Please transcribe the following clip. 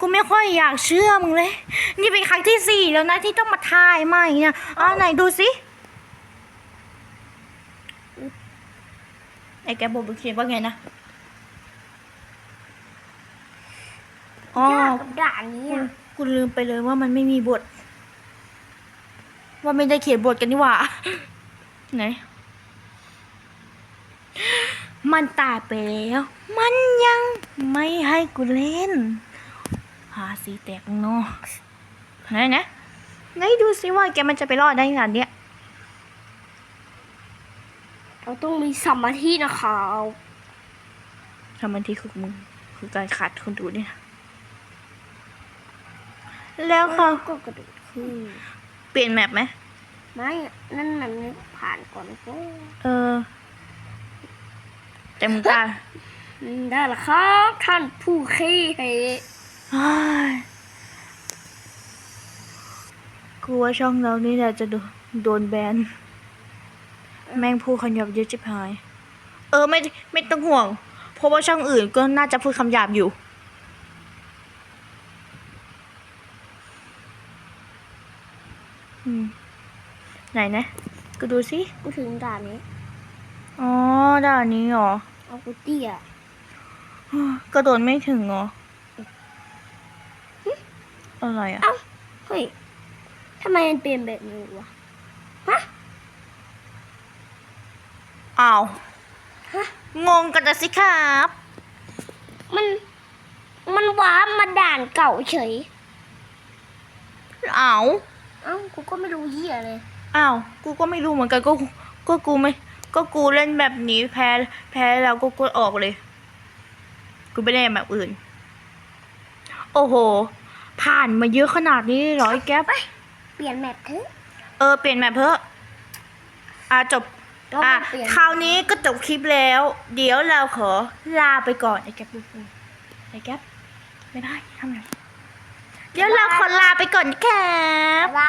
กูไม่ค่อยอยากเชื่อมึงเลย นี่เป็นครั้งที่สี่แล้วนะที่ต้องมาทายใหม่เนี่ยเอาไหนดูสิไอ้แกบอกเขียนว่าไงนะอ๋อยากกับด่านนี้อะกูลืมไปเลยว่ามันไม่มีบท ว่าไม่ได้เขียนบทกันนี่หว่า ไหน มันตายไปแล้ว มันยังไม่ให้กูเล่นหา สีแตกเนาะไหนนะไหนดูสิว่าแกมันจะไปรอดได้ขนาดเนี้ยเราต้องมีสมาธินะคะทำมันที่คือมึงคือการขัดคนดูเนี่ยแล้วเขาก็กระโดดขึ้นเปลี่ยนแมปไหมไม่นั่นมันผ่านก่อนก็เออแต่มึงกล้าอืมได้ละครับ ท่านผู้ขี้เห เฮ้ยกูว่าช่องเรานี่แหละจะโดนโดนแบน แม่งพูดคำหยาบเยอะจิบหาย เออไม่ไม่ต้องห่วง เพราะว่าช่องอื่นก็น่าจะพูดคำหยาบอยู่อืมไหนนะ กูดูสิกูถึงด่านนี้ อ๋อ ด่านนี้เหรอ เอากูเตี้ยกระโดดไม่ถึงเหรอ อะไรอะเอ้าเฮ้ย ทำไมมันเปลี่ยนแบบนี้วะฮะอ้าวฮะงงกันนะสิครับ มันมันว้าร์ปมาด่านเก่าเฉย อ้าวเอ้ากูก็ไม่รู้เหี้ยเลย อ้าวกูก็ไม่รู้เหมือนกันก็ก็กูไม่ ก็กูเล่นแบบนี้แพ้แพ้แล้วก็กดออกเลย กูไม่ได้แบบอื่น โอ้โห ผ่านมาเยอะขนาดนี้เลยเหรอไอ้แก๊ป เปลี่ยนแมปเถอะเออเปลี่ยนแมปเพิ่อะจบ เราอะมาเปลี่ยนคราวนี้ก็จบคลิปแล้ว เดี๋ยวเราขอลาไปก่อนไอ้แก๊ปดูสิไอ้แก๊ปไม่ได้ทำไงเดี๋ยวเราขอลาไปก่อนนะครับบ๊ายบา